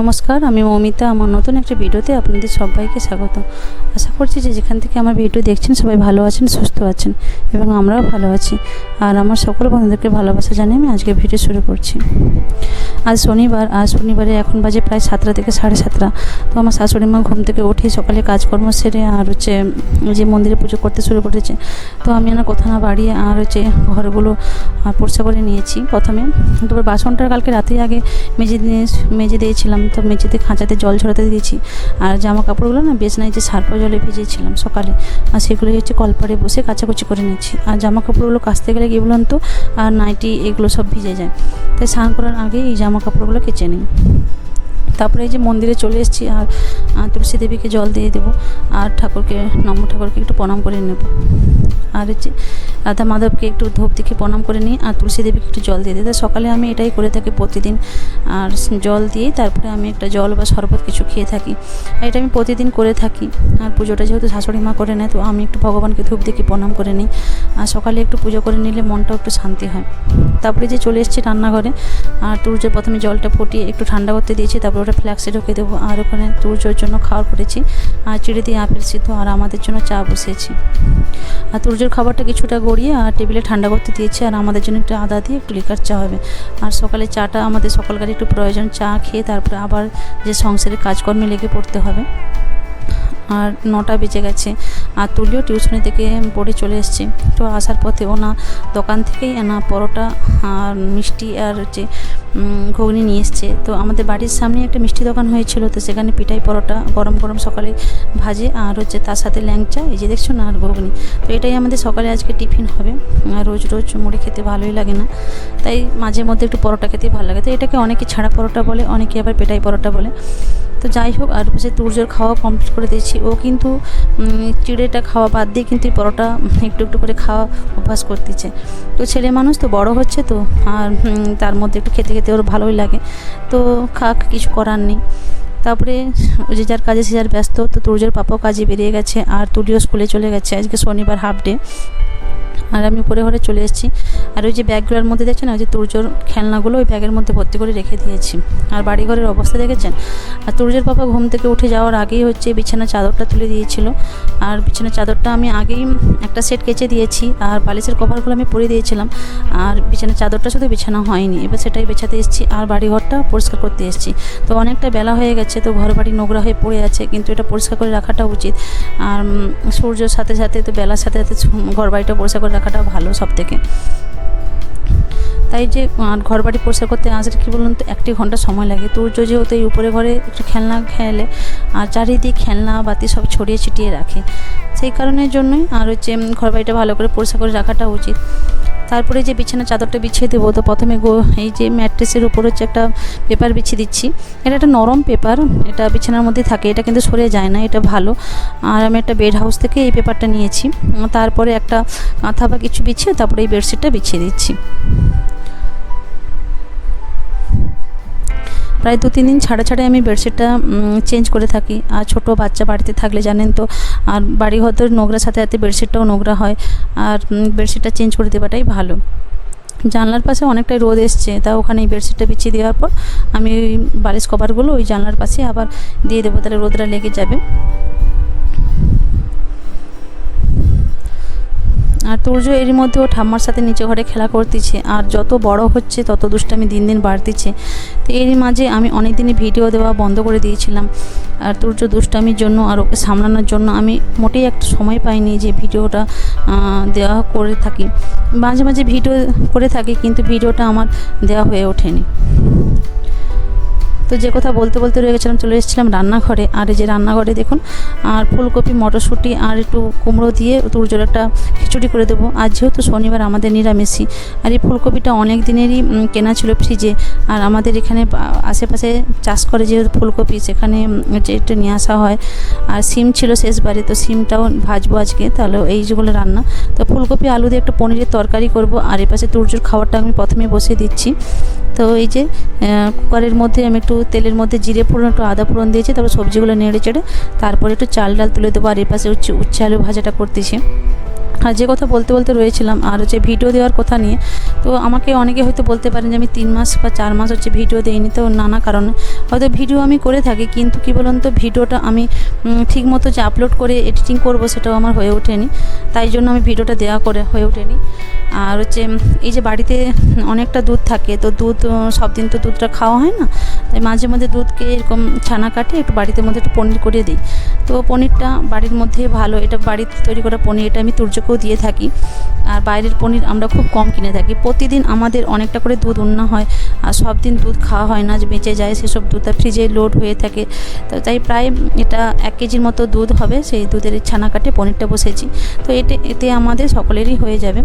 নমস্কার, আমি মৌমিতা। আমার নতুন একটা ভিডিওতে আপনাদের সবাইকে স্বাগত। আশা করছি যে যেখান থেকে আমার ভিডিও দেখছেন, সবাই ভালো আছেন, সুস্থ আছেন এবং আমরাও ভালো আছি। আর আমার সকল বন্ধুদেরকে ভালোবাসা জানিয়ে আমি আজকে ভিডিও শুরু করছি। আজ শনিবার, আজ শনিবারে এখন বাজে প্রায় সাতটা থেকে সাড়ে সাতটা। তো আমার শাশুড়ি মা ঘুম থেকে উঠে সকালে কাজকর্ম সেরে আর হচ্ছে যে মন্দিরে পুজো করতে শুরু করেছে। তো আমি না কোথাও না বাড়িয়ে আর হচ্ছে ঘরগুলো পরিষ্কার করে নিয়েছি প্রথমে। তারপর বাসনটা কালকে রাতে আগে মেজে মেজে দিয়েছিলাম। তো মেঝেতে খাঁচাতে জল ছড়াতে দিয়েছি। আর জামা কাপড়গুলো না বেশ নাই যে সারপা জলে ভিজেছিলাম সকালে, আর সেগুলো হচ্ছে কলপারে বসে কাচাকুচি করে নিচ্ছি। আর জামা কাপড়গুলো কাচতে গেলে কি বলুন তো, আর নাইটি এগুলো সব ভিজে যায়। তাই স্নান করার আগে এই জামা কাপড়গুলো কেচে নিই। তারপরে এই যে মন্দিরে চলে এসেছি আর তুলসী দেবীকে জল দিয়ে দেবো আর ঠাকুরকে, নম ঠাকুরকে একটু প্রণাম করে নেব। আর হচ্ছে রাধা মাধবকে একটু ধূপ দেখে প্রণাম করে নিই আর তুলসী দেবীকে একটু জল দিয়ে দিই। সকালে আমি এটাই করে থাকি প্রতিদিন। আর জল দিয়ে তারপরে আমি একটা জল বা শরবত কিছু খেয়ে থাকি। এটা আমি প্রতিদিন করে থাকি। আর পুজোটা যেহেতু শাশুড়ি মা করে নেয়, তো আমি একটু ভগবানকে ধূপ দেখে প্রণাম করে নিই। আর সকালে একটু পুজো করে নিলে মনটাও একটু শান্তি হয়। তারপরে যে চলে এসেছি রান্নাঘরে, আর তুর্যের প্রথমে জলটা ফুটিয়ে একটু ঠান্ডা করতে দিয়েছি, তারপর ওটা ফ্ল্যাক্সে ঢুকে দেবো আর ওখানে তুর্যর জন্য খাওয়ার করেছি। আর চিড়ে দিয়ে আপেল সিদ্ধ আর আমাদের জন্য চা বসিয়েছি। আর তুর্যর খাবারটা কিছুটা গড়িয়ে আর টেবিলে ঠান্ডা করতে দিয়েছি আর আমাদের জন্য একটু আদা দিয়ে একটু লিকার চা হবে। আর সকালে চাটা আমাদের সকালকার একটু প্রয়োজন, চা খেয়ে তারপরে আবার যে সংসারের কাজকর্মে লেগে পড়তে হবে। আর নটা বেজে গেছে। আর তুলিও টিউশনি থেকে পড়ে চলে এসছে। তো আসার পথে ওনা দোকান থেকেই না পরোটা আর মিষ্টি আর হচ্ছে ঘুগনি নিয়ে এসছে। তো আমাদের বাড়ির সামনে একটা মিষ্টি দোকান হয়েছিল। তো সেখানে পিঠাই পরোটা গরম গরম সকালে ভাজে আর হচ্ছে তার সাথে ল্যাংচা, এই যে দেখছ না, আর ঘুগনি। তো এটাই আমাদের সকালে আজকে টিফিন হবে। রোজ রোজ মুড়ি খেতে ভালোই লাগে না। তাই মাঝে মধ্যে একটু পরোটা খেতেই ভালো লাগে। তো এটাকে অনেকে ছাড়া পরোটা বলে, অনেকে আবার পেটাই পরোটা বলে। তো যাই হোক, আর সে তুর্যর খাওয়া কমপ্লিট করে দিয়েছি। ও কিন্তু চিড়েটা খাওয়া বাদ দিয়ে কিন্তু পরোটা একটু একটু করে খাওয়া অভ্যাস করতেছে। তো ছেলে মানুষ তো বড় হচ্ছে তো, আর তার মধ্যে একটু খেতে খেতে ওর ভালোই লাগে। তো খাক, কিছু করার নেই। তারপরে যে যার কাজে, সে যার ব্যস্ত, তো তুর্যের পাপাও কাজে বেরিয়ে গেছে, আর তুলিও স্কুলে চলে গেছে। আজকে শনিবার হাফ ডে আর আমি উপরে ঘরে চলে এসেছি। আর ওই যে ব্যাগগুলোর মধ্যে দেখছেন ওই যে তুর্যর খেলনাগুলো ওই ব্যাগের মধ্যে ভর্তি করে রেখে দিয়েছি। আর বাড়িঘরের অবস্থা দেখেছেন? আর তুর্যের পাপা ঘুম থেকে উঠে যাওয়ার আগেই হচ্ছে বিছানা চাদরটা তুলে দিয়েছিল। আর বিছানা চাদরটা আমি আগেই একটা সেট কেচে দিয়েছি আর বালিশের কভারগুলো আমি পরে দিয়েছিলাম। আর বিছানা চাদরটা শুধু বিছানা হয়নি, এবার সেটাই বেছাতে এসেছি আর বাড়িঘরটা পরিষ্কার করতে এসেছি। তো অনেকটা বেলা হয়ে গেছে, তো ঘর বাড়ি নোংরা হয়ে পড়ে আছে, কিন্তু এটা পরিষ্কার করে রাখাটা উচিত। আর সূর্যর সাথে সাথে, তো বেলার সাথে সাথে ঘর বাড়িটা পরিষ্কার করে রাখাটা ভালো সব থেকে তাই যে ঘর বাড়ি পরিষ্কার করতে আসলে কী বলুন তো, একটি ঘণ্টা সময় লাগে। তো যেহেতু এই উপরে ঘরে একটু খেলনা খেলে, আর চারিদিকে খেলনা বাতি সব ছড়িয়ে ছিটিয়ে রাখে। সেই কারণের জন্যই আর হচ্ছে ঘর বাড়িটা ভালো করে পরিষ্কার করে রাখাটা উচিত। তারপরে যে বিছানা চাদরটা বিছিয়ে দেবো, তো প্রথমে গো এই যে ম্যাট্রেসের উপর হচ্ছে একটা পেপার বিছিয়ে দিচ্ছি। এটা একটা নরম পেপার, এটা বিছানার মধ্যে থাকে, এটা কিন্তু সরে যায় না, এটা ভালো। আর আমি একটা বেড হাউস থেকে এই পেপারটা নিয়েছি। তারপরে একটা কাঁথা বা কিছু বিছিয়ে তারপরে এই বেডশিটটা বিছিয়ে দিচ্ছি। প্রায় দু, তিন দিন ছাড়া ছাড়াই আমি বেডশিটটা চেঞ্জ করে থাকি। আর ছোট বাচ্চা বাড়িতে থাকলে জানেন তো, আর বাড়ি হয়তো নোংরা সাথে সাথে বেডশিটটাও নোংরা হয়। আর বেডশিটটা চেঞ্জ করে দেওয়াটাই ভালো। জানলার পাশে অনেকটাই রোদ এসছে তা ওখানে এই বেডশিটটা বিছিয়ে দেওয়ার পর আমি ওই বালিশ কভারগুলো ওই জানলার পাশে আবার দিয়ে দেবো, তাহলে রোদটা লেগে যাবে। আর তুর্য এর মধ্যেও ঠাম্মার সাথে নিচে ঘরে খেলা করতেছে, আর যত বড় হচ্ছে তত দুষ্টামি দিন দিন বাড়তেছে। তো এরই মাঝে আমি অনেক দিনই ভিডিও দেওয়া বন্ধ করে দিয়েছিলাম, আর তুর্য দুষ্টামির জন্য আর ওকে সামলানোর জন্য আমি মোটেই একটা সময় পাইনি যে ভিডিওটা দেওয়া করে থাকি। মাঝে মাঝে ভিডিও করে থাকি, কিন্তু ভিডিওটা আমার দেওয়া হয়ে ওঠেনি। তো যে কথা বলতে বলতে রয়ে গেছিলাম, চলে এসেছিলাম রান্নাঘরে। আর এই যে রান্নাঘরে দেখুন, আর ফুলকপি, মটরশুঁটি, আর একটু কুমড়ো দিয়ে তুরজোর একটা খিচুড়ি করে দেবো। আর যেহেতু শনিবার, আমাদের নিরামিষই, আর এই ফুলকপিটা অনেক দিনেরই কেনা ছিল ফ্রিজে। আর আমাদের এখানে আশেপাশে চাষ করে যেহেতু ফুলকপি, সেখানে একটু নিয়ে আসা হয়। আর সিম ছিল শেষবারে, তো সিমটাও ভাজবো আজকে, তাহলে এই যেগুলো রান্না। তো ফুলকপি, আলু দিয়ে একটা পনিরের তরকারি করব। আর এপাশে তুরজোর খাবারটা আমি প্রথমে বসিয়ে দিচ্ছি। তো এই যে কুকারের মধ্যে আমি একটু তেলের মধ্যে জিরে ফোড়ন, একটু আদা ফোড়ন দিয়েছি, তারপর সবজিগুলো নেড়ে চেড়ে, তারপরে একটু চাল ডাল তুলে দেবো, আর এপাশে উচ্চ উচ্চ আলু ভাজাটা করতেছি। আর যে কথা বলতে বলতে রয়েছিলাম, আর হচ্ছে ভিডিও দেওয়ার কথা নিয়ে তো আমাকে অনেকে হয়তো বলতে পারেন যে আমি তিন মাস বা চার মাস হচ্ছে ভিডিও দেইনি, তো নানা কারণে। হয়তো ভিডিও আমি করে থাকি, কিন্তু কী বলুন তো, ভিডিওটা আমি ঠিক মতো যে আপলোড করে এডিটিং করব সেটাও আমার হয়ে ওঠেনি। তাই জন্য আমি ভিডিওটা দেওয়া করে, হয়ে ওঠেনি। আর হচ্ছে এই যে বাড়িতে অনেকটা দুধ থাকে, তো দুধ সব দিন তো দুধটা খাওয়া হয় না? তাই মাঝে মধ্যে দুধকে এরকম ছানা কাটে, একটু বাড়িতে মধ্যে একটু পনির করে দিই। তো পনিরটা বাড়ির মধ্যে ভালো, এটা বাড়িতে তৈরি করা পনির, এটা আমি তুর্যকেও দিয়ে থাকি। আর বাইরের পনির আমরা খুব কম কিনে থাকি। প্রতিদিন আমাদের অনেকটা করে দুধ উন্না হয়, আর সব দিন দুধ খাওয়া হয় না বেঁচে যায় সেসব দুধটা ফ্রিজে লোড হয়ে থাকে। তো তাই প্রায় এটা এক কেজির মতো দুধ হবে, সেই দুধের ছানা কাটে, পনিরটা বসেছি। তো এতে এতে আমাদের সকলেরই হয়ে যাবে।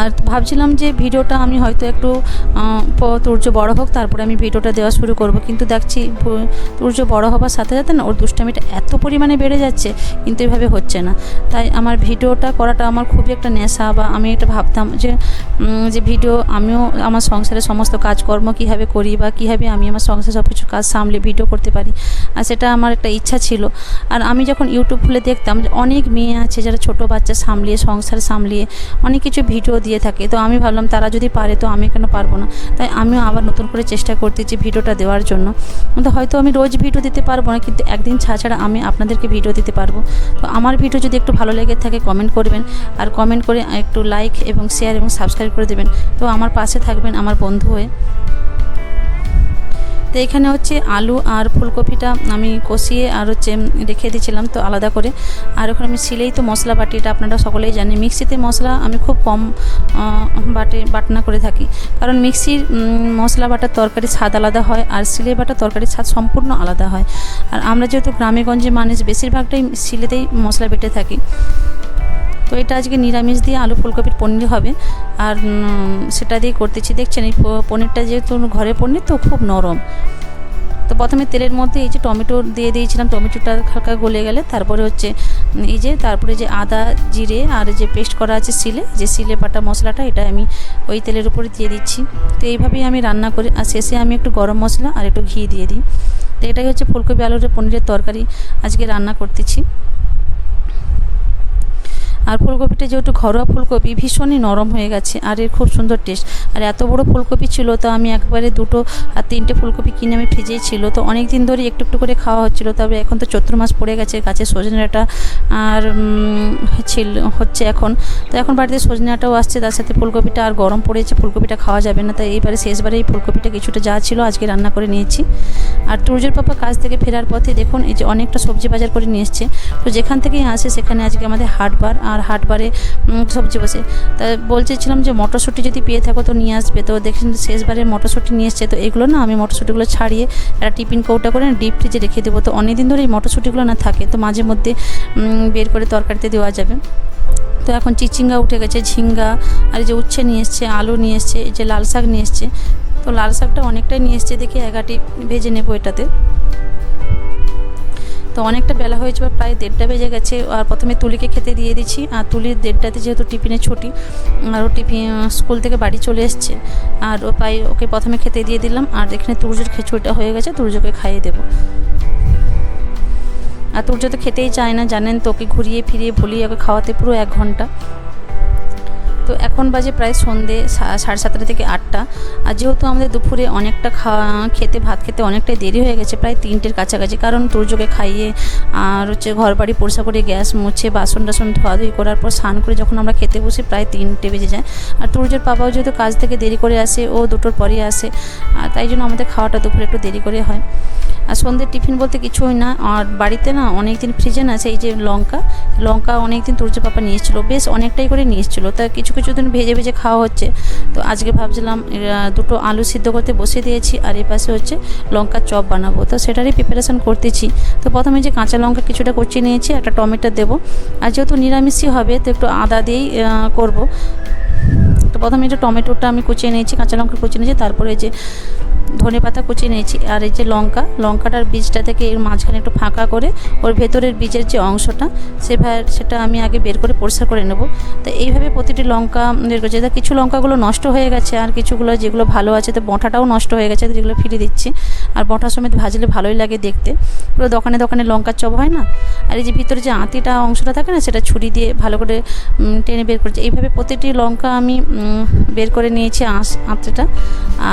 আর ভাবছিলাম যে ভিডিওটা আমি হয়তো একটু তুর্য বড় হোক, তারপরে আমি ভিডিওটা দেওয়া শুরু করব। কিন্তু দেখছি তুর্য বড় হবার সাথে সাথে না, ওর দুষ্টামিটা এত পরিমাণে বেড়ে যাচ্ছে, কিন্তু এভাবে হচ্ছে না। তাই আমার ভিডিওটা করাটা আমার খুবই একটা নেশা বা আমি এটা ভাবতাম যে যে ভিডিও আমিও আমার সংসারের সমস্ত কাজকর্ম কীভাবে করি বা কীভাবে আমি আমার সংসারে সব কিছু কাজ সামলে ভিডিও করতে পারি, আর সেটা আমার একটা ইচ্ছা ছিল। আর আমি যখন ইউটিউব খুলে দেখতাম যে অনেক মেয়ে আছে যারা ছোট বাচ্চা সামলিয়ে, সংসার সামলিয়ে অনেক কিছু ভিডিও দিয়ে থাকে। তো আমি ভাবলাম তারা যদি পারে তো আমি কেন পারব না? তাই আমিও আবার নতুন করে চেষ্টা করতেছি ভিডিওটা দেওয়ার জন্য। কিন্তু হয়তো আমি রোজ ভিডিও দিতে পারব না, কিন্তু একদিন ছাড়া ছাড়া আমি আপনাদেরকে ভিডিও দিতে পারব। তো আমার ভিডিও যদি একটু ভালো লেগে থাকে কমেন্ট করবেন, আর কমেন্ট করে একটু লাইক এবং শেয়ার এবং সাবস্ক্রাইব করে দেবেন। তো আমার পাশে থাকবেন আমার বন্ধু হয়ে। তো এখানে হচ্ছে আলু আর ফুলকপিটা আমি কষিয়ে আর হচ্ছে রেখে দিয়েছিলাম তো আলাদা করে। আর ওখানে আমি সিলেই তো মশলা বাটি এটা আপনারা সকলেই জানেন। মিক্সিতে মশলা আমি খুব কম বাটে, বাটনা করে থাকি। কারণ মিক্সির মশলা বাটার তরকারি স্বাদ আলাদা হয় আর সিলে বাটার তরকারির স্বাদ সম্পূর্ণ আলাদা হয়। আর আমরা যেহেতু গ্রামে গঞ্জে মানুষ, বেশিরভাগটাই সিলেতেই মশলা বেটে থাকি। তো এটা আজকে নিরামিষ দিয়ে আলু ফুলকপির পনির হবে। আর সেটা দিয়ে করতেছি। দেখছেন, এই পনিরটা যেহেতু ঘরে পনির, তো খুব নরম। তো প্রথমে তেলের মধ্যে এই যে টমেটো দিয়ে দিয়েছিলাম, টমেটোটা হালকা গলে গেলে তারপরে হচ্ছে এই যে, তারপরে যে আদা জিরে আর যে পেস্ট করা আছে সিলে যে সিলে বাটা মশলাটা, এটা আমি ওই তেলের উপরে দিয়ে দিচ্ছি। তো এইভাবেই আমি রান্না করি। আর শেষে আমি একটু গরম মশলা আর একটু ঘি দিয়ে দিই। তো এটাই হচ্ছে ফুলকপি আলুর পনিরের তরকারি আজকে রান্না করতেছি। আর ফুলকপিটা যেহেতু ঘরোয়া ফুলকপি ভীষণই নরম হয়ে গেছে আর এর খুব সুন্দর টেস্ট আর এত বড় ফুলকপি ছিল, তো আমি একবারে দুটো আর তিনটে ফুলকপি কিনে আমি ফ্রিজেই ছিল। তো অনেক দিন ধরে একটু একটু করে খাওয়া হচ্ছিল, তবে এখন তো চৈত্র মাস পড়ে গেছে, গাছে সজনে ডাঁটা আর ছিল, হচ্ছে এখন। তো এখন বাড়িতে সজনে ডাঁটাও আসছে, তার সাথে ফুলকপিটা আর গরম পড়েছে, ফুলকপিটা খাওয়া যাবে না। তাই এইবারে শেষবারে এই ফুলকপিটা কিছুটা যা ছিল আজকে রান্না করে নিয়েছি। আর টুর্জের পাপা কাজ থেকে ফেরার পথে দেখুন, এই যে অনেকটা সবজি বাজার করে নিয়ে এসছে। তো যেখান থেকেই আসে সেখানে আজকে আমাদের হাটবার, আর হাটবারে সবজি বসে। তা বলতেছিলাম যে মটরশুঁটি যদি পেয়ে থাকো তো নিয়ে আসবে। তো দেখছেন শেষবারে মটরশুঁটি নিয়ে এসছে। তো এগুলো না আমি মটরশুঁটিগুলো ছাড়িয়ে একটা টিফিন কৌটা করে ডিপ ফ্রিজে রেখে দেবো। তো অনেক দিন ধরে এই মটরশুঁটিগুলো না থাকে। তো মাঝে মধ্যে বের করে তরকারিতে দেওয়া যাবে। তো এখন চিচিঙ্গা উঠে গেছে, ঝিঙ্গা, আর যে উচ্ছে নিয়ে এসছে, আলু নিয়ে এসছে, এই যে লাল শাক নিয়ে এসছে। তো লাল শাকটা অনেকটাই নিয়ে এসছে দেখি এগাটি ভেজে নেব এটাতে। তো অনেকটা বেলা হয়েছে বা প্রায় দেড়টা বেজে গেছে। আর প্রথমে তুলিকে খেতে দিয়ে দিচ্ছি। আর তুলির দেড়টাতে যেহেতু টিফিনে ছুটি, আর ও টিফিন স্কুল থেকে বাড়ি চলে এসছে। আর ও প্রায় ওকে প্রথমে খেতে দিয়ে দিলাম। আর এখানে তুর্যের খিচুড়িটা হয়ে গেছে তুর্যকে খাইয়ে দেবো। আর তুর্য তো খেতেই চায় না, জানেন তো, ওকে ঘুরিয়ে ফিরিয়ে ভুলিয়ে ওকে খাওয়াতে পুরো এক ঘণ্টা। তো এখন বাজে প্রায় সন্ধে সাড়ে সাতটা থেকে আটটা। আর যেহেতু আমাদের দুপুরে অনেকটা খাওয়া, খেতে, ভাত খেতে অনেকটাই দেরি হয়ে গেছে, প্রায় তিনটের কাছাকাছি। কারণ তুর্যকে খাইয়ে আর হচ্ছে ঘর বাড়ি পরিষ্কার করে গ্যাস মুছে বাসন টাসন ধোয়াধুয়ি করার পর স্নান করে যখন আমরা খেতে বসি, প্রায় তিনটে বেজে যায়। আর তুর্যের পাপাও যেহেতু কাজ থেকে দেরি করে আসে, ও দুটোর পরই আসে। আর তাই জন্য আমাদের খাওয়াটা দুপুরে একটু দেরি করে হয়। আর সন্ধ্যের টিফিন বলতে কিছুই না। আর বাড়িতে না অনেক দিন ফ্রিজে না সেই যে লঙ্কা। লঙ্কা অনেক দিন তুর্য পাপা নিয়ে এসেছিল বেশ অনেকটাই করে নিয়ে এসেছিল তা কিছু কিছু কিছু দিন ভেজে ভেজে খাওয়া হচ্ছে। তো আজকে ভাবছিলাম দুটো আলু সিদ্ধ করতে বসে দিয়েছি, আর এই পাশে হচ্ছে লঙ্কার চপ বানাবো। তো সেটারই প্রিপারেশান করতেছি। তো প্রথমে যে কাঁচা লঙ্কা কিছুটা কুচিয়ে নিয়েছি, একটা টমেটো দেবো। আর যেহেতু নিরামিষই হবে, তো একটু আদা দিয়েই করব। তো প্রথমে যে টমেটোটা আমি কুচিয়ে নিয়েছি, কাঁচা লঙ্কা কুচিয়ে নিয়েছি, তারপরে যে ধনে পাতা কুচিয়ে নিয়েছি। আর এই যে লঙ্কা, লঙ্কাটার বীজটা থেকে এর মাঝখানে একটু ফাঁকা করে ওর ভেতরের বীজের যে অংশটা সেভাবে সেটা আমি আগে বের করে পরিষ্কার করে নেব। তো এইভাবে প্রতিটি লঙ্কা বের করছি। কিছু লঙ্কাগুলো নষ্ট হয়ে গেছে, আর কিছুগুলো যেগুলো ভালো আছে, তো বঁটাটাও নষ্ট হয়ে গেছে যেগুলো ফিরে দিচ্ছি। আর বঁটা সমেত ভাজলে ভালোই লাগে দেখতে। পুরো দোকানে দোকানে লঙ্কার চপ হয় না? আর এই যে ভিতরে যে আঁতিটা অংশটা থাকে না, সেটা ছুরি দিয়ে ভালো করে টেনে বের করছে। এইভাবে প্রতিটি লঙ্কা আমি বের করে নিয়েছি আঁশ, আঁতটা।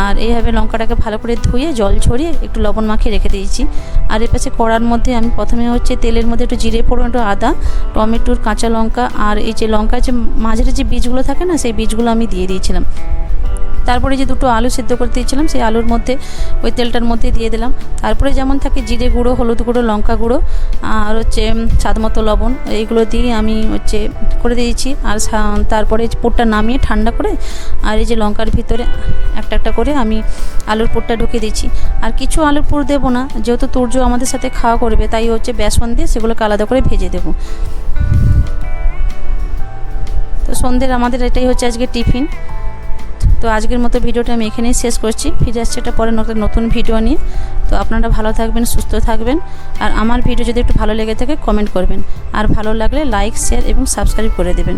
আর এইভাবে লঙ্কাটাকে ভালো করে ধুয়ে জল ছড়িয়ে একটু লবণ মাখিয়ে রেখে দিয়েছি। আর এর পাশে কড়ার মধ্যে আমি প্রথমে হচ্ছে তেলের মধ্যে একটু জিরে পড়ো একটু আদা, টমেটোর কাঁচা লঙ্কা, আর এই যে লঙ্কার যে মাঝের যে বীজগুলো থাকে না, সেই বীজগুলো আমি দিয়ে দিয়েছিলাম। তারপরে যে দুটো আলু সেদ্ধ করে দিয়েছিলাম, সেই আলুর মধ্যে, ওই তেলটার মধ্যে দিয়ে দিলাম। তারপরে যেমন থাকে জিরে গুঁড়ো, হলুদ গুঁড়ো, লঙ্কা গুঁড়ো, আর হচ্ছে স্বাদ মতো লবণ, এইগুলো দিয়ে আমি হচ্ছে করে দিয়েছি। আর তারপরে পুরটা নামিয়ে ঠান্ডা করে, আর এই যে লঙ্কার ভিতরে একটা একটা করে আমি আলুর পুরটা ঢুকে দিয়েছি। আর কিছু আলুর পুর দেবো না, যেহেতু তুর্য আমাদের সাথে খাওয়া করবে, তাই হচ্ছে বেসন দিয়ে সেগুলোকে আলাদা করে ভেজে দেবো। তো সন্ধ্যের আমাদের এটাই হচ্ছে আজকে টিফিন। তো আজকের মতো ভিডিওটা আমি এখানেই শেষ করছি। ফিরে আসছে একটা পরে নতুন নতুন ভিডিও নিয়ে। তো আপনারা ভালো থাকবেন, সুস্থ থাকবেন। আর আমার ভিডিও যদি একটু ভালো লেগে থাকে কমেন্ট করবেন। আর ভালো লাগলে লাইক শেয়ার এবং সাবস্ক্রাইব করে দেবেন।